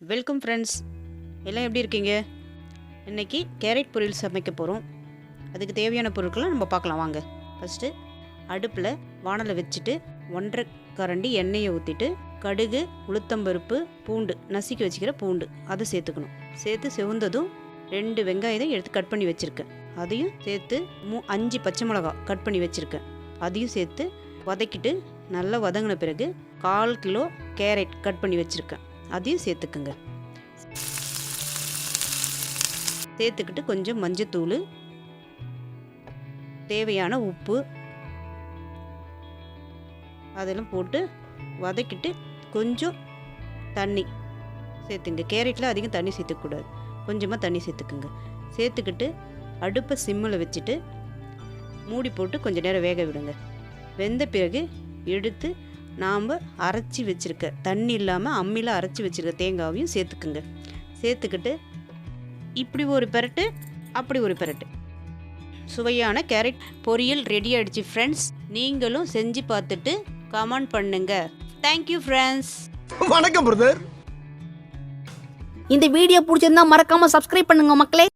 Welcome friends எல்லாம் எப்படி இருக்கீங்க? இன்றைக்கி கேரட் பொரியல் சமைக்க போகிறோம் அதுக்கு தேவையான பொருட்களை நம்ம பார்க்கலாம் வாங்க. ஃபஸ்ட்டு அடுப்பில் வானலை வச்சுட்டு ஒன்றரை கரண்டி எண்ணெயை ஊற்றிட்டு கடுகு உளுத்தம்பருப்பு பூண்டு நசுக்கி வச்சுக்கிற பூண்டு அதை சேர்த்துக்கணும். சேர்த்து செவந்ததும் ரெண்டு வெங்காயத்தை எடுத்து கட் பண்ணி வச்சுருக்கேன். அதையும் சேர்த்து மூ அஞ்சு பச்சை மிளகா கட் பண்ணி வச்சுருக்கேன். அதையும் சேர்த்து வதக்கிட்டு நல்லா வதங்கின பிறகு கால் கிலோ கேரட் கட் பண்ணி வச்சுருக்கேன். அதையும் சேர்த்துக்குங்க. சேர்த்துக்கிட்டு கொஞ்சம் மஞ்சத்தூள் தேவையான உப்பு அதெல்லாம் போட்டு வதக்கிட்டு கொஞ்சம் தண்ணி சேர்த்துங்க. கேரட்டில் அதிகம் தண்ணி சேர்த்துக்கூடாது. கொஞ்சமாக தண்ணி சேர்த்துக்குங்க. சேர்த்துக்கிட்டு அடுப்பை சிம்மில் வச்சுட்டு மூடி போட்டு கொஞ்சம் நேரம் வேக விடுங்க. வெந்த பிறகு எடுத்து நாம் அரைச்சி வச்சுருக்க. தண்ணி இல்லாமல் அம்மியில் அரைச்சி வச்சுருக்க தேங்காவையும் சேர்த்துக்குங்க. சேர்த்துக்கிட்டு இப்படி ஒரு பெரட்டு அப்படி ஒரு பெரட்டு. சுவையான கேரட் பொரியல் ரெடி ஆயிடுச்சு ஃப்ரெண்ட்ஸ் நீங்களும் செஞ்சு பார்த்துட்டு கமெண்ட் பண்ணுங்க. தேங்க்யூ ஃப்ரெண்ட்ஸ் வணக்கம் பிரதர் இந்த வீடியோ பிடிச்சிருந்தா மறக்காம சப்ஸ்கிரைப் பண்ணுங்க மக்களே.